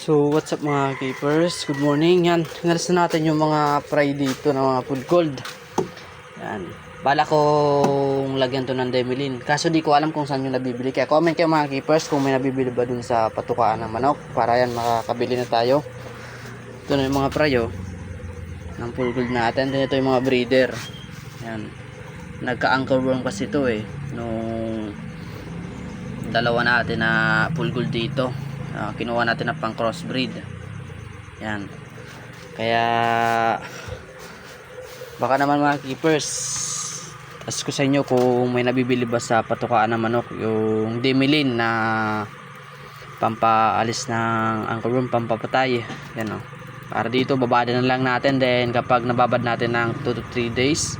So, what's up mga keepers? Good morning. Yan, inalis na natin yung mga fry dito na mga full cold. Yan. Bala kong lagyan to ng Demelin. Kaso di ko alam kung saan yung nabibili. Kaya comment kayo mga keepers kung may nabibili ba dun sa patukaan ng manok. Para yan makakabili na tayo. Ito na yung mga fry oh. Ng full cold natin. Then ito yung mga breeder. Yan. Nagka-anchor worm kasi ito eh. Nung dalawa natin na full gold dito Ah, kinuha natin na pang crossbreed. Yan. Kaya baka naman mga keepers ask ko sa inyo kung may nabibili ba sa patukaan ng manok yung Demelin na pampaalis ng anchor room pampapatay. Yan o para dito babada na lang natin. Then kapag nababad natin ng 2 to 3 days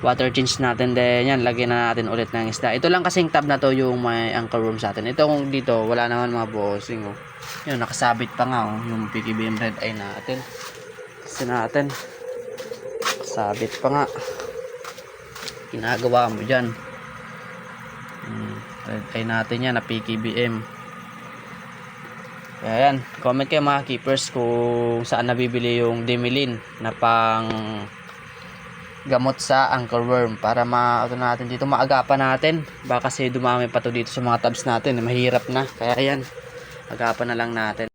water change natin then yan. Lagyan na natin ulit ng isda. Ito lang kasing tab na to yung may anchor room sa atin. Ito kung dito wala naman mga bossing oh. yun nakasabit pa nga oh, yung PKBM red eye natin. Kasi natin sabit pa nga. Ginagawa mo dyan. Hmm, red eye natin yan na PKBM kaya yan comment kayo mga keepers kung saan nabibili yung Demelin na pang gamot sa anchor worm para ma ano natin dito maagapan natin. Baka kasi dumami pa to dito sa mga tabs natin mahirap na. Kaya yan agapan na lang natin